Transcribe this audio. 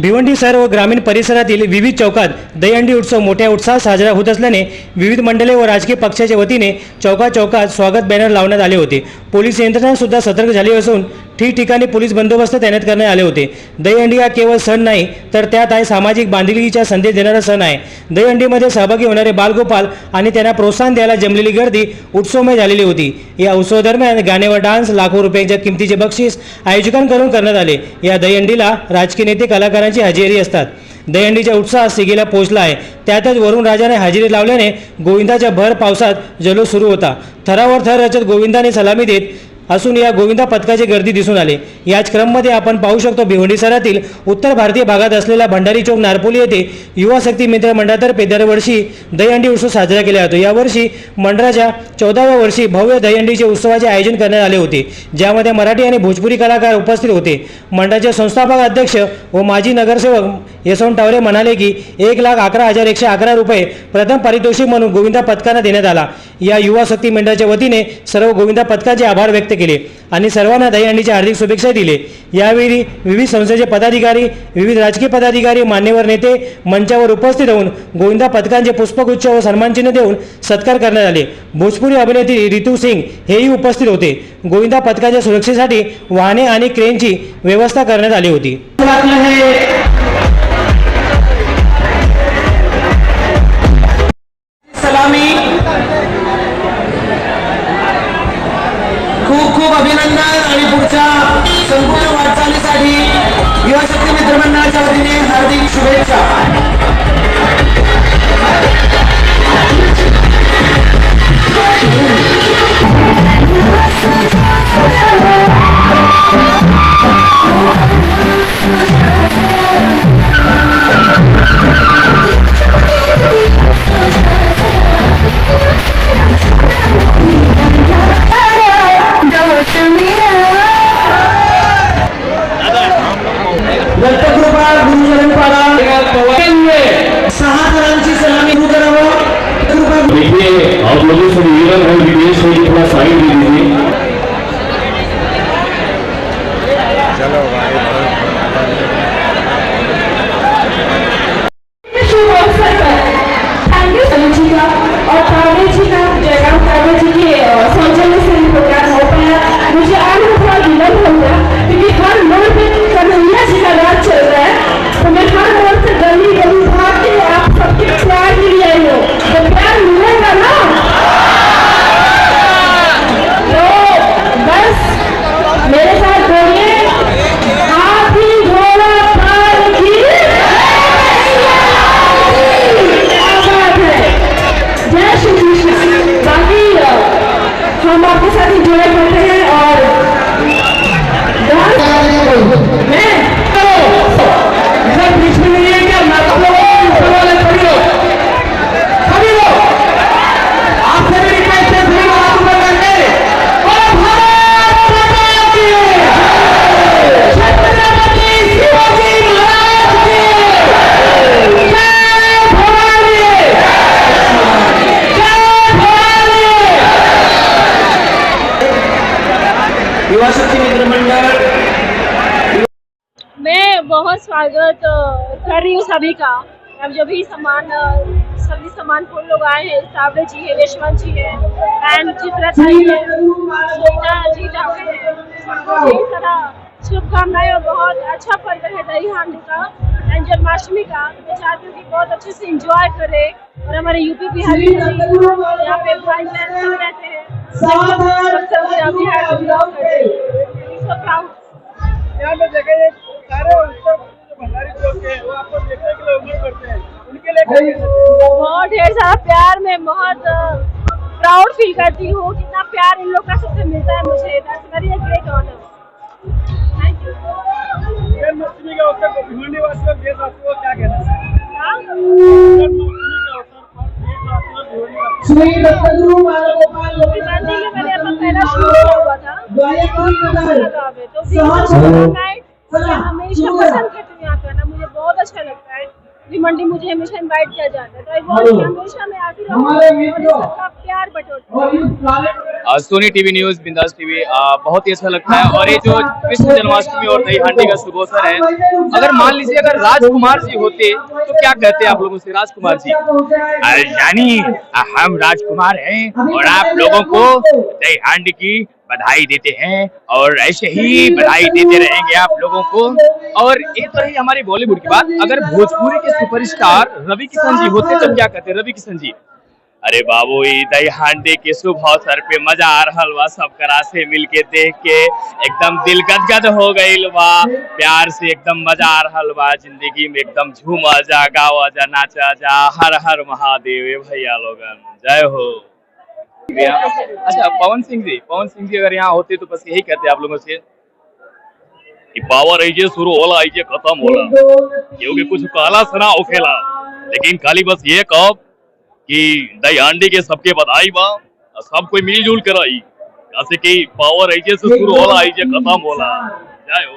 भिवंडी शहर व ग्रामीण परिसरातील विविध चौकात दहीहंडी उत्सव मोठ्या उत्साहात साजरा होत असल्याने विविध मंडळे व राजकीय पक्षाच्या वतीने चौका चौकात स्वागत बॅनर लावण्यात आले होते. पोलीस यंत्रणा सुद्धा सतर्क झाली असून ठिकठिकाणी पोलीस बंदोबस्त तैनात करण्यात आले होते. दहीहंडी हा केवळ सण नाही तर त्यात आहे सामाजिक बांधिलकीचा संदेश देणारा सण आहे. दहीहंडीमध्ये सहभागी होणारे बालगोपाल आणि त्यांना प्रोत्साहन द्यायला जमलेली गर्दी उत्सवमय झालेली होती. या उत्सवादरम्यान गाण्यावर डान्स लाखो रुपयांच्या किमतीचे बक्षीस आयोजकांकडून करण्यात आले. या दहीहंडीला राजकीय नेते कलाकारांची हजेरी असतात. दहीहंडीच्या उत्साहात सिगीला पोहोचला आहे. त्यातच वरुण राजाने हजेरी लावल्याने गोविंदाच्या भर पावसात जल्लोष सुरू होता. थरावर थर रचत गोविंदाने सलामी देत असून या गोविंदा पथकाची गर्दी दिसून आली. याच क्रममध्ये आपण पाहू शकतो भिवंडी शहरातील उत्तर भारतीय भागात असलेल्या भंडारी चौक नारपोली येथे युवा शक्ती मित्र मंडळातर्फे दरवर्षी दहीहंडी उत्सव साजरा केला जातो. यावर्षी मंडळाच्या चौदाव्या वर्षी भव्य दहीहंडीचे उत्सवाचे आयोजन करण्यात आले होते ज्यामध्ये मराठी आणि भोजपुरी कलाकार उपस्थित होते. मंडळाचे संस्थापक अध्यक्ष व माजी नगरसेवक यशवंत टावरे म्हणाले की एक लाख अकरा हजार एकशे अकरा रुपये प्रथम पारितोषिक म्हणून गोविंदा पथकांना देण्यात आला. या युवा शक्ती मंडळाच्या वतीने सर्व गोविंदा पथकाचे आभार व्यक्त केले आणि सर्वांना दहीहंडीच्या हार्दिक शुभेच्छा दिले. यावेळी विविध संस्थेचे पदाधिकारी विविध राजकीय पदाधिकारी मान्यवर नेते मंचावर उपस्थित राहून गोविंदा पथकांचे पुष्पगुच्छ व सन्मानचिन्ह देऊन सत्कार करण्यात आले. भोजपुरी अभिनेत्री रितू सिंग हेही उपस्थित होते. गोविंदा पथकाच्या सुरक्षेसाठी वाहने आणि क्रेनची व्यवस्था करण्यात आली होती. आप लोगों से निवेदन है विदेश में थोड़ा साइड दे दीजिए युवा शक्ती मित्रमंडळ मैं बहुत स्वागत कर रही हूँ सभी का। अब जो भी सामान अ, सभी सामान को लोग आए हैं सावड़े जी है यशवंत जी है एंड चित्रा जी है सारा शुभकामनाएँ और बहुत अच्छा पर्व है दही हांडी का एंड जन्माष्टमी का। मैं चाहती हूँ कि बहुत अच्छे से इंजॉय करें। और हमारे यूपी बिहार यहाँ पे भाई बहन सब रहते हैं। सब सबसे अभी बिलोंग करते हैं सो प्राउड यहाँ पे देखे सारे भंडारी चौक के वो आपको देखने के लिए उम्र करते हैं। उनके लिए? बहुत ढेर सारा प्यार मैं बहुत प्राउड फील करती हूँ। कितना प्यार इन लोग का सबसे मिलता है मुझे। Great honour thank you Janmashtami के अवसर पर भिवंडी वासियों देशवासियों को क्या कहना चाहेंगे जन्माष्टमी के अवसर पर देशवासियों भिवंडी वासियों श्री दत्तगुरु बालगोपाल भिवंडी हमेशा पसंद करती हूँ यहाँ पे मुझे बहुत अच्छा लगता है। भिवंडी मुझे हमेशा इनवाइट किया जाता है। तो आई वांट हमेशा मैं आती रहूँ। सबका प्यार बटोरती Sony TV news Bindass TV आ, बहुत ही अच्छा लगता है। और ये जो कृष्ण जन्माष्टमी और दही हांडी का शुभ है अगर मान लीजिए अगर राजकुमार जी होते तो क्या कहते आप लोगों से राजकुमार जी? जानी हम राजकुमार हैं और आप लोगों को दही हांडी की बधाई देते हैं और ऐसे ही बधाई देते रहेंगे आप लोगों को। और ये तो रही हमारी बॉलीवुड की बात। अगर भोजपुरी के सुपरस्टार रवि किशन जी होते तो क्या कहते रवि किशन जी। अरे बाबू ई दही हांडी के शुभ अवसर पे मज़ा आ रहा सब करा से मिल के देख के। एकदम दिल गदगद हो गई बा। प्यार से एकदम मज़ा आ रहा बा। ज़िंदगी में एकदम झूमा जा गावा जा नाचा जा। हर हर महादेव भैया लोगन जय हो। अच्छा पवन सिंह जी, पवन सिंह जी अगर यहाँ होते तो बस यही कहते आप लोगों से? कि पावर ऐजे शुरू होला ऐजे खत्म होला। क्योंकि कुछ काला सना होखेला लेकिन खाली बस ये कहो कि दही हांडी के सबके बधाई बा सब कोई मिलजुल कर आई। जैसे कि पावर ऐजे से शुरू होला ऐजे खत्म होला। जय हो।